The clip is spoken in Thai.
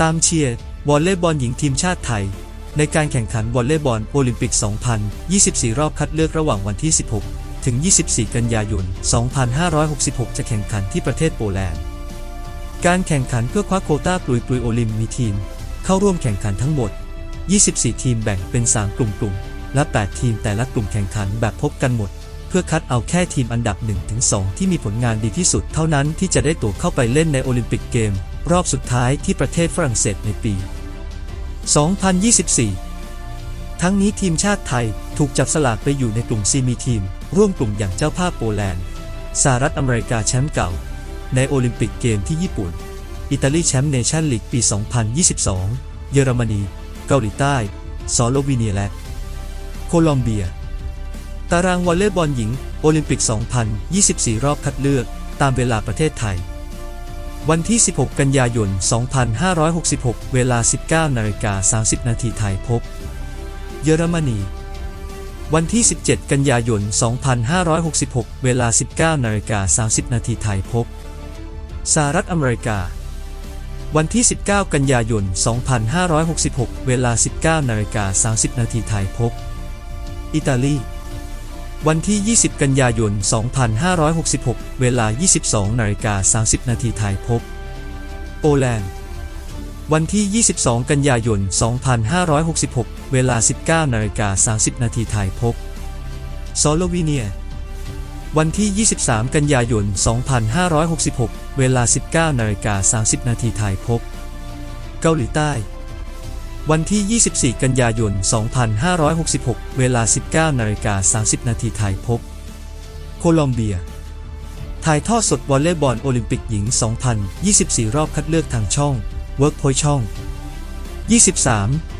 ตามเชียร์วอลเลย์บอลหญิงทีมชาติไทย ในการแข่งขันวอลเลย์บอลโอลิมปิก 2024 รอบคัดเลือกระหว่างวันที่ 16 ถึง 24 กันยายน 2566 จะแข่งขันที่ประเทศโปแลนด์ การแข่งขันเพื่อคว้าโคต้าปลุยปลุยโอลิมมีทีม เข้าร่วมแข่งขันทั้งหมด 24 ทีมแบ่งเป็น 3 กลุ่มกลุ่มและ 8 ทีมแต่ละกลุ่มแข่งขันแบบพบกันหมด เพื่อคัดเอาแค่ทีมอันดับ 1-2 ที่มีผลงานดีที่สุด เท่านั้นที่จะได้ตั๋วเข้าไปเล่นในโอลิมปิกเกม รอบสุดท้ายที่ประเทศฝรั่งเศสในปี 2024 ทั้งนี้ทีมชาติไทยถูกจับสลากไปอยู่ในกลุ่มซีมีทีม ร่วมกลุ่มอย่างเจ้าภาพโปแลนด์สหรัฐอเมริกาแชมป์เก่า ในโอลิมปิกเกมที่ญี่ปุ่น อิตาลีแชมป์เนชั่นลีกปี 2022 เยอรมนี เกาหลีใต้สโลวีเนียและโคลอมเบีย ตารางวอลเลย์บอลหญิง โอลิมปิก 2024 รอบคัดเลือก ตามเวลาประเทศไทย วันที่ 16 กันยายน 2566 เวลา 19นาฬิกา30 นาทีไทยพบ เยอรมนี วันที่ 17 กันยายน 2566 เวลา 19นาฬิกา30 นาทีไทยพบ สหรัฐอเมริกา วันที่ 19 กันยายน 2566 เวลา 19นาฬิกา30 นาทีไทยพบ อิตาลี วันที่ 20 กันยายน 2566 เวลา 22นาฬิกา30 นาทีไทยพบ โปแลนด์ วันที่ 22 กันยายน 2566 เวลา 19นาฬิกา30 นาทีไทยพบ สโลวีเนีย วันที่ 23 กันยายน 2566 เวลา 19นาฬิกา30 นาทีไทยพบ เกาหลีใต้ วันที่ 24 กันยายน 2566 เวลา 19นาฬิกา30 นาทีไทยพบ โคลอมเบีย ถ่ายทอดสดวอลเลย์บอลโอลิมปิกหญิง 2024 รอบคัดเลือกทางช่อง Workpoint ช่อง 23